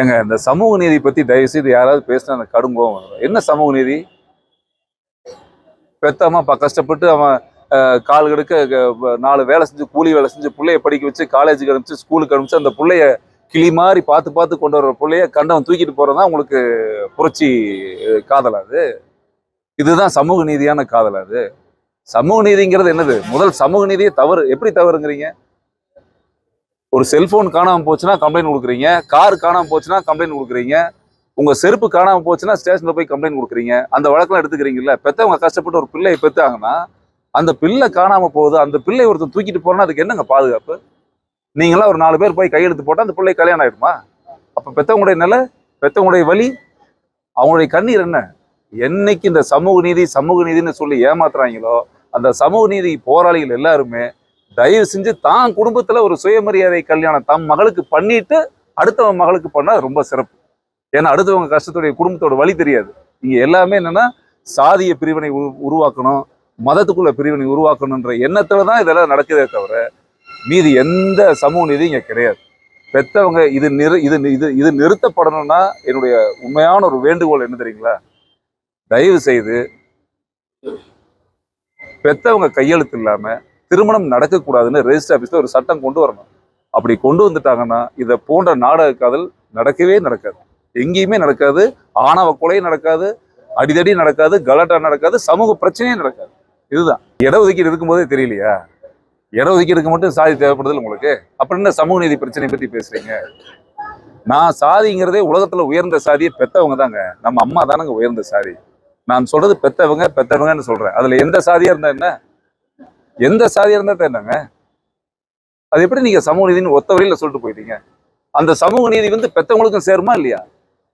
ஏங்க இந்த சமூக நீதி பற்றி தயவு செய்து யாராவது பேசினா அந்த கடும் கோபம் என்ன சமூக நீதி? பெத்தம்மா ப கஷ்டப்பட்டு அவன் கால் கெடுக்க நாலு வேலை செஞ்சு கூலி வேலை செஞ்சு பிள்ளைய படிக்க வச்சு காலேஜுக்கு அனுப்பிச்சு ஸ்கூலுக்கு அனுப்பிச்சு அந்த பிள்ளைய கிளி மாதிரி பார்த்து பார்த்து கொண்டு வர பிள்ளைய கண்டவன் தூக்கிட்டு போறதுதான் உங்களுக்கு புரட்சி காதல் அது? இதுதான் சமூக நீதியான காதல் அது? சமூக நீதிங்கிறது என்னது? முதல் சமூக நீதியே தவறு. எப்படி தவறுங்கிறீங்க? ஒரு செல்போன் காணாமல் போச்சுன்னா கம்ப்ளைண்ட் கொடுக்குறீங்க கார் காணாமல் போச்சுன்னா கம்ப்ளைண்ட் கொடுக்குறீங்க உங்கள் செருப்பு காணாமல் போச்சுன்னா ஸ்டேஷனில் போய் கம்ப்ளைண்ட் கொடுக்குறீங்க அந்த வழக்கெல்லாம் எடுத்துக்கிறீங்கல்ல பெற்றவங்க கஷ்டப்பட்டு ஒரு பிள்ளையை பெற்றாங்கன்னா அந்த பிள்ளை காணாமல் போகுது அந்த பிள்ளை ஒருத்தன் தூக்கிட்டு போறோன்னா அதுக்கு என்னங்க பாதுகாப்பு? நீங்களாம் ஒரு நாலு பேர் போய் கையெழுத்து போட்டால் அந்த பிள்ளை கல்யாணம் ஆயிடுமா? அப்போ பெற்றவங்களுடைய நிலை பெற்றவங்களுடைய வழி அவங்களுடைய கண்ணீர் என்ன? என்னைக்கு இந்த சமூக நீதி சமூக நீதின்னு சொல்லி ஏமாத்துறாங்களோ அந்த சமூக நீதி போராளிகள் எல்லாருமே தயவு செஞ்சு தான் குடும்பத்தில் ஒரு சுயமரியாதை கல்யாணம் தம் மகளுக்கு பண்ணிட்டு அடுத்தவன் மகளுக்கு பண்ணால் ரொம்ப சிறப்பு. ஏன்னா அடுத்தவங்க கஷ்டத்துடைய குடும்பத்தோட வழி தெரியாது. நீங்கள் எல்லாமே என்னென்னா சாதிய பிரிவினை உரு- உருவாக்கணும் மதத்துக்குள்ள பிரிவினை உருவாக்கணுன்ற எண்ணத்தில் தான் இதெல்லாம் நடக்குதே தவிர மீதி எந்த சமூக நீதி இங்கே கிடையாது. பெத்தவங்க இது நிறு இது இது இது நிறுத்தப்படணும்னா என்னுடைய உண்மையான ஒரு வேண்டுகோள் என்ன தெரியுங்களா? தயவு செய்து பெத்தவங்க கையெழுத்து இல்லாமல் திருமணம் நடக்கக்கூடாதுன்னு ரெஜிஸ்டர் ஆஃபீஸில் ஒரு சட்டம் கொண்டு வரணும். அப்படி கொண்டு வந்துட்டாங்கன்னா இதை போன்ற நாடக காதல் நடக்கவே நடக்காது. எங்கேயுமே நடக்காது. ஆணவ கொலையும் நடக்காது. அடிதடி நடக்காது. கலாட்டா நடக்காது. சமூக பிரச்சனையும் நடக்காது. இதுதான். இடஒதுக்கீடு இருக்கும்போதே தெரியலையா? இடஒதுக்கீடுக்கு மட்டும் சாதி தேவைப்படுது உங்களுக்கு? அப்புறம் என்ன சமூக நீதி பிரச்சனை பத்தி பேசுறீங்க? நான் சாதிங்கிறதே உலகத்துல உயர்ந்த சாதியை பெத்தவங்க தாங்க. நம்ம அம்மா தானங்க உயர்ந்த சாதி. நான் சொல்றது பெத்தவங்க பெத்தவங்கன்னு சொல்றேன். அதுல எந்த சாதியா இருந்தா என்ன? எந்த சாதியாக இருந்தால் தான் என்னங்க? அது எப்படி நீங்க சமூக நீதினு ஒத்த வரையில் சொல்லிட்டு போயிட்டீங்க? அந்த சமூக நீதி வந்து பெத்தவங்களுக்கும் சேருமா இல்லையா?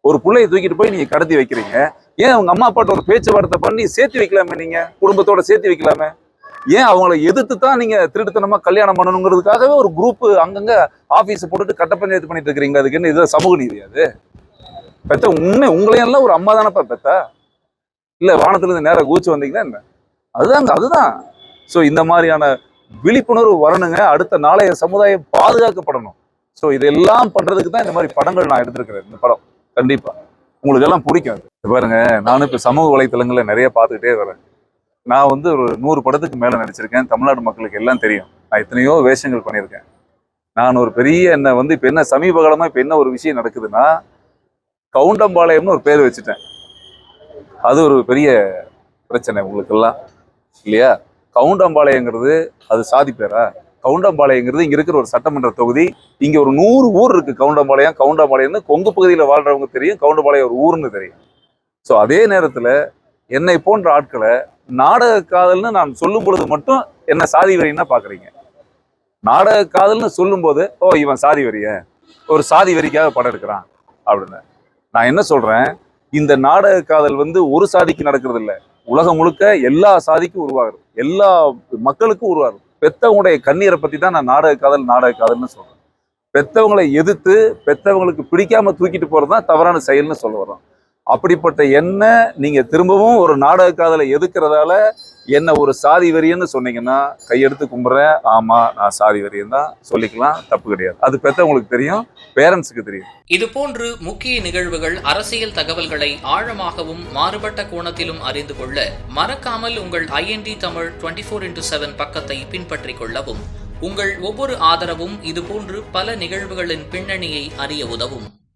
ஒரு பிள்ளையை தூக்கிட்டு போய் நீங்க கடத்தி வைக்கிறீங்க. ஏன் அவங்க அம்மா அப்பாட்ட ஒரு பேச்சுவார்த்தை பண்ணி சேர்த்து வைக்கலாமே நீங்க? குடும்பத்தோட சேர்த்து வைக்கலாமே? ஏன் அவங்கள எதிர்த்து தான் நீங்க திருட்டுத்தனமா கல்யாணம் பண்ணணுங்கிறதுக்காகவே ஒரு குரூப்பு அங்கங்கே ஆபீஸ் போட்டுட்டு கட்ட பஞ்சாயத்து பண்ணிட்டு இருக்கிறீங்க. அதுக்கு என்ன இது சமூக நீதி அது? பெத்த உண்மை உங்களையெல்லாம் ஒரு அம்மா தானப்பா பெத்தா? இல்ல வானத்துல இருந்து நேரா கூச்சு வந்தீங்கன்னா என்ன? அதுதாங்க அதுதான். ஸோ இந்த மாதிரியான விழிப்புணர்வு வரணுங்க. அடுத்த நாளைய சமுதாயம் பாதுகாக்கப்படணும். சோ இதெல்லாம் பண்றதுக்கு தான் இந்த மாதிரி படங்கள் நான் எடுத்திருக்கிறேன் இந்த படம். கண்டிப்பா. உங்களுக்கு எல்லாம் பிடிக்கும் அது. பாருங்க நானும் இப்போ சமூக வலைத்தளங்களில் நிறைய பார்த்துக்கிட்டே வரேன். நான் வந்து ஒரு நூறு படத்துக்கு மேல நடிச்சிருக்கேன். தமிழ்நாடு மக்களுக்கு எல்லாம் தெரியும். நான் எத்தனையோ வேஷங்கள் பண்ணியிருக்கேன். நான் ஒரு பெரிய என்ன வந்து இப்போ என்ன சமீப காலமாக இப்போ என்ன ஒரு விஷயம் நடக்குதுன்னா கவுண்டம்பாளையம்னு ஒரு பேர் வச்சுட்டேன். அது ஒரு பெரிய பிரச்சனை உங்களுக்கெல்லாம். இல்லையா? கவுண்டம்பாளையங்கிறது அது சாதி பேரா? கவுண்டம்பாளையங்கிறது இங்க இருக்கிற ஒரு சட்டமன்ற தொகுதி. இங்க ஒரு நூறு ஊர் இருக்கு கவுண்டம்பாளையம். கவுண்டம்பாளையம்னு கொங்கு பகுதியில வாழ்கிறவங்க தெரியும் கவுண்டம்பாளையம் ஒரு ஊர்னு தெரியும். ஸோ அதே நேரத்துல என்னை போன்ற ஆட்களை நாடக காதல்னு நான் சொல்லும் பொழுது மட்டும் என்ன சாதி வரின்னா பாக்குறீங்க. நாடக காதல்னு சொல்லும்போது ஓ இவன் சாதி வெறிய ஒரு சாதி வரிக்காக படம் எடுக்கிறான். அப்படின்னு. நான் என்ன சொல்றேன்? இந்த நாடக காதல் வந்து ஒரு சாதிக்கு நடக்கிறது இல்லை உலகம் முழுக்க எல்லா சாதிக்கும் உருவாகுது எல்லா மக்களுக்கும் உருவாரு பெத்தவங்களுடைய கண்ணீரை பத்தி தான் நான் நாடக காதல் நாடக காதல்னு சொல்றேன். பெத்தவங்களை எதிர்த்து பெத்தவங்களுக்கு பிடிக்காம தூக்கிட்டு போறது தான் தவறான செயல்னு சொல்ல வரோம் அப்படிப்பட்ட என்ன நீங்க திரும்பவும் ஒரு நாடக காதலை எதுக்குறதால என்ன ஒரு சாதி வெறியன்னு சொன்னீங்கன்னா கையெடுத்து கும்பிட்றேன் ஆமா நான் சாதி வெறியன் தான். சொல்லிக்கலாம் தப்பு கிடையாது. அது பெற்றவங்களுக்கு தெரியும் பேரண்ட்ஸுக்கு தெரியும். இது போன்று முக்கிய நிகழ்வுகள் அரசியல் தகவல்களை ஆழமாகவும் மாறுபட்ட கோணத்திலும் அறிந்து கொள்ள மறக்காமல் உங்கள் IND Tamil twenty four into seven பக்கத்தை பின்பற்றிக் கொள்ளவும் உங்கள் ஒவ்வொரு ஆதரவும் இதுபோன்று பல நிகழ்வுகளின் பின்னணியை அறிய உதவும்.